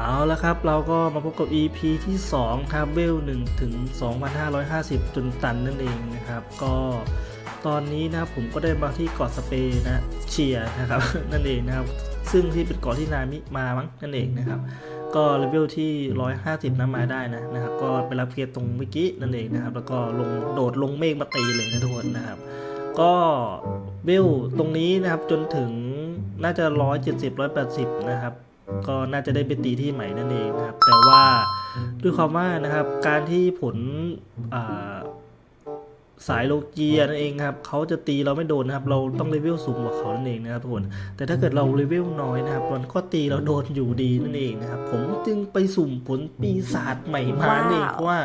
เอาละครับ เราก็มาพบกับ EP ที่ 2 ครับเวล1ถึง 2550จนตันนั่นเองนะครับ ก็ตอนนี้นะผมก็ได้มาที่เกาะสเปนนะเชียนะครับ นั่นเองนะครับ ซึ่งที่เป็นเกาะที่นามิมามั้งนั่นเองนะครับ ก็เลเวลที่ 150นะมาได้นะนะครับ ก็ไปรับเกียรตรงเมื่อกี้นั่นเองนะครับ แล้วก็ลงโดดลงเมฆมาตีเลยนะทุกคนนะครับ ก็เวลตรงนี้นะครับจนถึงน่าจะ 170 180 นะครับ ก็น่าจะได้ไปตีที่ใหม่นั่นเองนะครับ แต่ว่าด้วยความว่านะครับการที่ผลอ่าสายโลเกียนั่นเองครับเขาจะตีเราไม่โดนนะครับ เราต้องเลเวลสูงกว่าเขานั่นเองนะครับทุกคนแต่ถ้าเกิดเราเลเวลน้อยนะครับมันก็ตีเราโดนอยู่ดีนั่นเองนะครับ ผมจึงไปสุ่มผลปีศาจใหม่มานั่นเองว้าวเพราะว่า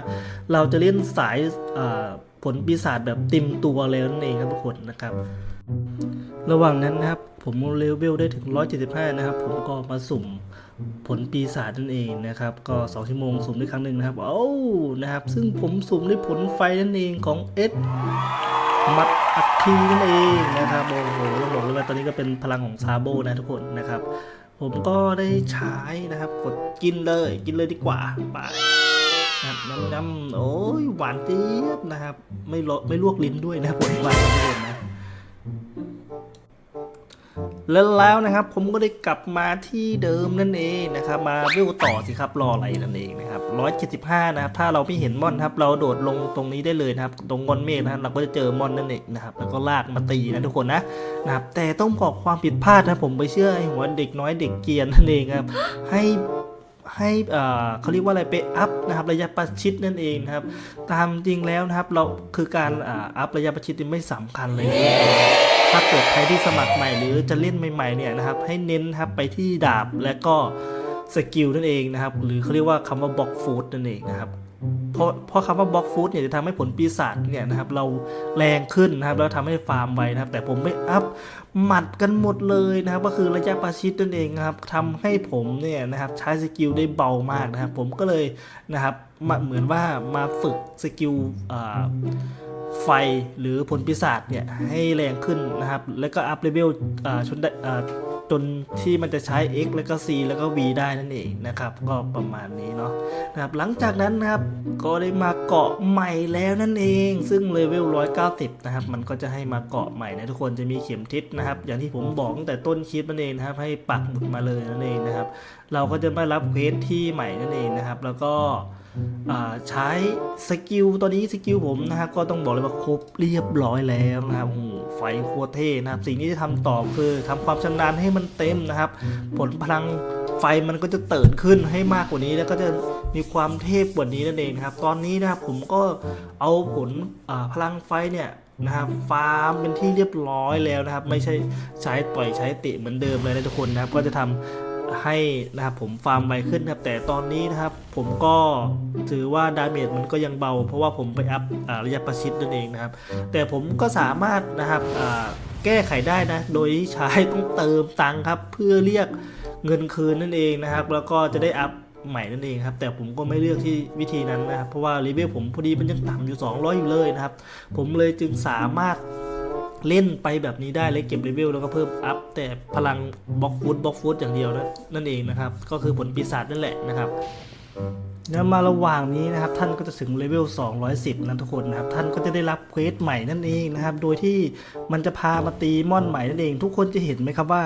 เราจะเล่นสายอ่าผลปีศาจแบบเต็มตัวแล้วนั่นเองครับทุกคนนะครับ ระหว่างนั้นนะครับ ผมเลเวลได้ถึง 175 นะครับ ผมก็มาสุ่มผลปีศาจนั่นเองนะครับ ก็ 2 ชั่วโมงสุ่มได้ครั้งหนึ่งนะครับเอ้นะครับ ซึ่งผมสุ่มได้ผลไฟนั่นเองของเอสมัดอัคคีนั่นเองนะครับโอ้โหต้องบอกเลยว่าตอนนี้ก็เป็นพลังของซาโบนะทุกคนนะครับ ผมก็ได้ใช้นะครับ กดกินเลยกินเลยดีกว่าไปนะครับน้ำน้ำโอ้ยหวานเจี๊ยบนะครับ ไม่ลไม่ลวกลิ้นด้วยนะผลหวานทุกคนนะ แล้วแล้วนะครับผมก็ได้กลับมาที่เดิมนั่นเองนะครับมาวิวต่อสิครับรออะไรนั่นเองนะครับ175นะครับถ้าเราไม่เห็นมอนครับเราโดดลงตรงนี้ได้เลยนะครับตรงก้อนเมฆนะครับเราก็จะเจอมอนนั่นเองนะครับแล้วก็ลากมาตีนะทุกคนนะนะครับแต่ต้องบอกความผิดพลาดนะผมไปเชื่อไอ้หัวเด็กน้อยเด็กเกียนนั่นเองครับให้ให้เขาเรียกว่าอะไรไปอัพนะครับระยะประชิดนั่นเองนะครับตามจริงแล้วนะครับเราคือการอัพระยะประชิดไม่สำคัญเลย ถ้าเกิดใครที่สมัครใหม่หรือจะเล่นใหม่ๆเนี่ยนะครับให้เน้นครับไปที่ดาบและก็สกิลนั่นเองนะครับหรือเขาเรียกว่าคำว่าบล็อกฟูดนั่นเองนะครับเพราะเพราะคำว่าบล็อกฟูดเนี่ยจะทำให้ผลปีศาจเนี่ยนะครับเราแรงขึ้นนะครับแล้วทำให้ฟาร์มไวนะครับ แต่ผมไม่อัพหมัดกันหมดเลยนะครับ ก็คือระยะประชิดนั่นเองนะครับทำให้ผมเนี่ยนะครับใช้สกิลได้เบามากนะครับ ผมก็เลยนะครับเหมือนว่ามาฝึกสกิลอ่า ไฟหรือผลปีศาจเนี่ยให้แรงขึ้นนะครับ แล้วก็อัพเลเวลชนได้จนที่มันจะใช้ X แล้วก็ C แล้วก็ V ได้นั่นเองนะครับ ก็ประมาณนี้เนาะนะครับหลังจากนั้นนะครับก็ได้มาเกาะใหม่แล้วนั่นเอง ซึ่งเลเวล190 นะครับ มันก็จะให้มาเกาะใหม่นะทุกคนจะมีเข็มทิศนะครับ อย่างที่ผมบอกตั้งแต่ต้นคลิปนั่นเองนะครับ ให้ปักหมุดมาเลยนั่นเองนะครับ เราก็จะไมารับเควสที่ใหม่นั่นเองนะครับ แล้วก็ใช้สกิลตอนนี้สกิลผมนะครับก็ต้องบอกเลยว่าครบเรียบร้อยแล้วนะครับไฟโคเท่นะครับ สิ่งที่จะทำต่อคือทำความชำนาญให้มันเต็มนะครับ ผลพลังไฟมันก็จะเติร์นขึ้นให้มากกว่านี้แล้วก็จะมีความเทพกว่านี้นั่นเองครับ ตอนนี้นะครับผมก็เอาผลพลังไฟเนี่ยนะครับฟาร์มเป็นที่เรียบร้อยแล้วนะครับ ไม่ใช่ใช้ปล่อยใช้เตะเหมือนเดิมเลยนะทุกคนนะครับ ก็จะทำ ให้นะครับผมฟาร์มไวขึ้นนะครับแต่ตอนนี้นะครับ ผมก็ถือว่าดาเมจมันก็ยังเบา เพราะว่าผมไปอัพอ่าระยะประชิดนั่นเองนะครับ แต่ผมก็สามารถนะครับอ่าแก้ไขได้นะ โดยที่ใช้ต้องเติมตังค์ครับ เพื่อเรียกเงินคืนนั่นเองนะครับ แล้วก็จะได้อัพใหม่นั่นเองครับ แต่ผมก็ไม่เลือกที่วิธีนั้นนะครับ เพราะว่าเลเวลผมพอดีมันยังต่ำอยู่ 200 อยู่เลยนะครับ ผมเลยจึงสามารถ เล่นไปแบบนี้ได้เลยเก็บเลเวลแล้วก็เพิ่มอัพแต่พลังบล็อกฟูดบล็อกฟูดอย่างเดียวนะนั่นเองนะครับ ก็คือผลปีศาจนั่นแหละนะครับ แล้วมาระหว่างนี้นะครับท่านก็จะถึงเลเวล 210 นะทุกคนนะครับท่านก็จะได้รับเควสใหม่นั่นเองนะครับโดยที่มันจะพามาตีม่อนใหม่นั่นเอง ทุกคนจะเห็นไหมครับว่า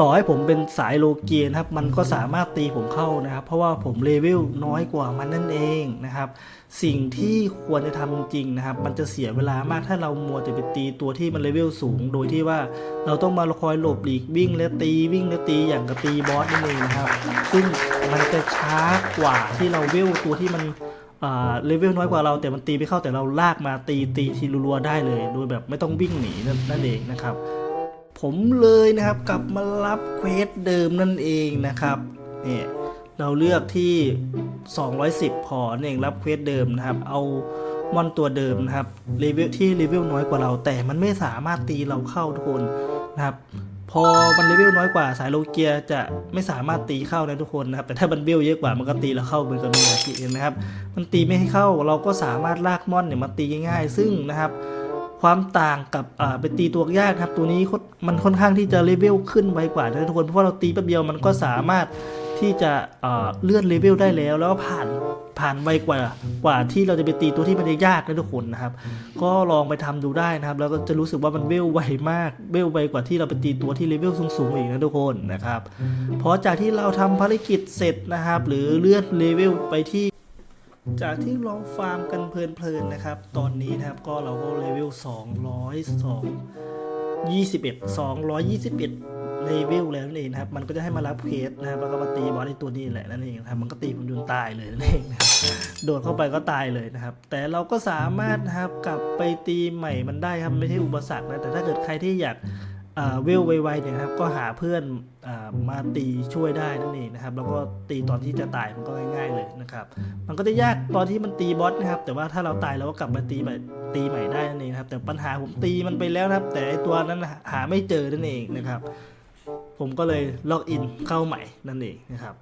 ต่อให้ผมเป็นสายโลเกียนะครับมันก็สามารถตีผมเข้านะครับ เพราะว่าผมเลเวลน้อยกว่ามันนั่นเองนะครับสิ่งที่ควรจะทำจริงนะครับ มันจะเสียเวลามากถ้าเรามัวแต่ไปตีตัวที่มันเลเวลสูง โดยที่ว่าเราต้องมาคอยหลบหลีกวิ่งแล้วตีวิ่งแล้วตีอย่างกับตีบอสนั่นเองนะครับ ซึ่งมันจะช้ากว่าที่เราเวลตัวที่มันเลเวลน้อยกว่าเราแต่มันตีไม่เข้าแต่เราลากมาตีตีทีรัวๆได้เลย โดยแบบไม่ต้องวิ่งหนีนั่นนั่นเองนะครับ ผมเลยนะครับกลับมารับเควสเดิมนั่นเองนะครับเนี่ยเราเลือกที่ 210 พอนั่นเองรับเควสเดิมนะครับ เอามอนตัวเดิมนะครับเลเวลที่เลเวลน้อยกว่าเรา แต่มันไม่สามารถตีเราเข้าทุกคนนะครับ พอมันเลเวลน้อยกว่าสายโลเกียจะไม่สามารถตีเข้านะทุกคนนะครับแต่ถ้ามันเวลเยอะกว่ามันก็ตีเราเข้าเหมือนกันนะเห็นนะครับ มันตีไม่ให้เข้าเราก็สามารถลากมอนเนี่ยมาตีง่ายๆ ซึ่งนะครับความต่างกับอ่าไปตีตัวยากครับตัวนี้มันค่อนข้างที่จะเลเวลขึ้นไวกว่านะทุกคนเพราะว่าเราตีแป๊บเดียวมันก็สามารถ ที่จะเเลื่อนเลเวลได้แล้ว แล้วก็ผ่านผ่านไวกว่ากว่าที่เราจะไปตีตัวที่มันยากนะทุกคนนะครับ ก็ลองไปทำดูได้นะครับ แล้วก็จะรู้สึกว่ามันเวลไวมากเวลไวกว่าที่เราไปตีตัวที่เลเวลสูงๆอีกนะทุกคนนะครับเพราะจากที่เราทำภารกิจเสร็จนะครับ หรือเลื่อนเลเวลไปที่จากที่ลองฟาร์มกันเพลินๆนะครับ ตอนนี้นะครับก็เราก็เลเวล202 21 221 เลเวลแล้วนั่นเองนะครับ มันก็จะให้มารับเคสนะครับ แล้วก็มาตีบอสในตัวนี้แหละนั่นเองนะครับ มันก็ตีผมจนตายเลยนั่นเองนะครับ โดดเข้าไปก็ตายเลยนะครับ แต่เราก็สามารถนะครับกลับไปตีใหม่มันได้ครับ ไม่ใช่อุปสรรคนะ แต่ถ้าเกิดใครที่อยากอ่าเวลไวๆเนี่ยครับก็หาเพื่อนอมาตีช่วยได้นั่นเองนะครับแล้วก็ตีตอนที่จะตายมันก็ง่ายๆเลยนะครับมันก็จะยากตอนที่มันตีบอสนะครับแต่ว่าถ้าเราตายเราก็กลับมาตีใหม่ตีใหม่ได้นั่นเองนะครับแต่ปัญหาผมตีมันไปแล้วนะครับ แต่ไอตัวนั้นหาไม่เจอนั่นเองนะครับ ผมก็เลยล็อกอินเข้าใหม่นั่นเองนะครับ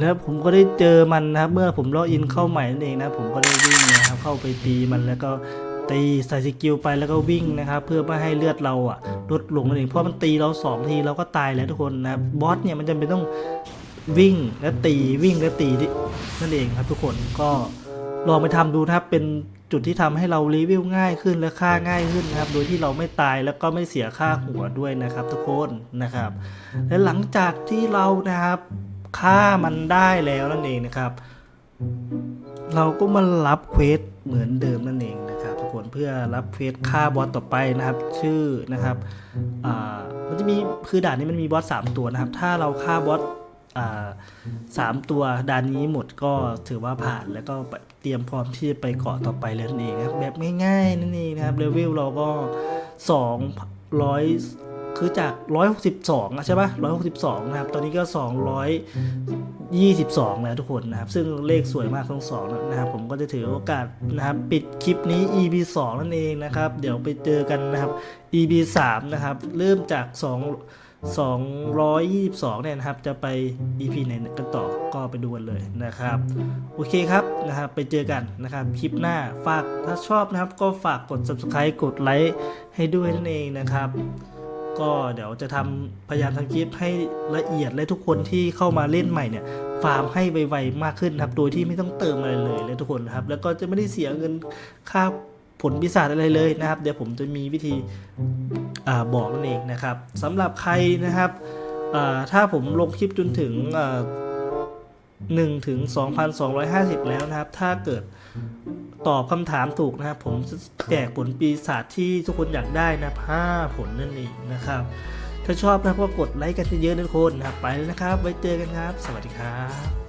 แล้วผมก็ได้เจอมันนะครับ เมื่อผมล็อกอินเข้าใหม่นั่นเองนะผมก็ได้วิ่งนะครับเข้าไปตีมันแล้วก็ตีใส่สกิลไปแล้วก็วิ่งนะครับ เพื่อไม่ให้เลือดเราอะลดลงนั่นเองเพราะมันตีเราสองทีเราก็ตายแล้วทุกคนนะครับบอสเนี่ยมันจำเป็นต้องวิ่งและตีวิ่งและตีที่นั่นเองครับ ทุกคนก็ลองไปทำดูนะครับเป็น จุดที่ทำให้เรารีวิวง่ายขึ้นและค่าง่ายขึ้นนะครับ โดยที่เราไม่ตายแล้วก็ไม่เสียค่าหัวด้วยนะครับ ทุกคนนะครับ และหลังจากที่เรานะครับฆ่ามันได้แล้วนั่นเองนะครับ เราก็มารับเควสเหมือนเดิมนั่นเองนะครับ ทุกคนเพื่อรับเควสฆ่าบอสต่อไปนะครับ ชื่อนะครับมันจะมีคือด่านนี้มันมีบอสสามตัวนะครับ ถ้าเราฆ่าบอส สามตัวด่านนี้หมดก็ถือว่าผ่านแล้วก็เตรียมพร้อมที่จะไปเกาะต่อไปแล้วนั่นเองครับแบบง่ายๆนั่นเองนะครับเลเวลเราก็สองร้อยคือจาก 162อะใช่ปะ162 นะครับ ตอนนี้ก็ 222 แล้วทุกคนนะครับ ซึ่งเลขสวยมากทั้งสองนะครับ ผมก็จะถือโอกาสนะครับ ปิดคลิปนี้ EP 2 นั่นเองนะครับ เดี๋ยวไปเจอกันนะครับ EP 3 นะครับ เริ่มจาก 2 222 เนี่ยนะครับ จะไป EP ไหนกันต่อก็ไปดูกันเลยนะครับ โอเคครับนะครับ ไปเจอกันนะครับ คลิปหน้าฝากถ้าชอบนะครับ ก็ฝากกด subscribe กดไลค์ให้ด้วยนั่นเองนะครับ ก็เดี๋ยวจะทำพยายามทำคลิปให้ละเอียดและทุกคนที่เข้ามาเล่นใหม่เนี่ยฟาร์มให้ไวๆมากขึ้นครับ โดยที่ไม่ต้องเติมอะไรเลยเลยทุกคนนะครับ แล้วก็จะไม่ได้เสียเงินค่าผลปีศาจอะไรเลยนะครับ เดี๋ยวผมจะมีวิธี บอกนั่นเองนะครับสำหรับใครนะครับถ้าผมลงคลิปจนถึงอ่า1ถึง 2,250 แล้วนะครับ ถ้าเกิดตอบคำถามถูกนะครับ ผมแจกผลปีศาจที่ทุกคนอยากได้นะ5ผลนั่นเองนะครับ ถ้าชอบนะก็กดไลค์กันเยอะๆนะทุกคนนะครับ ไปแล้วนะครับ ไว้เจอกันครับ สวัสดีครับ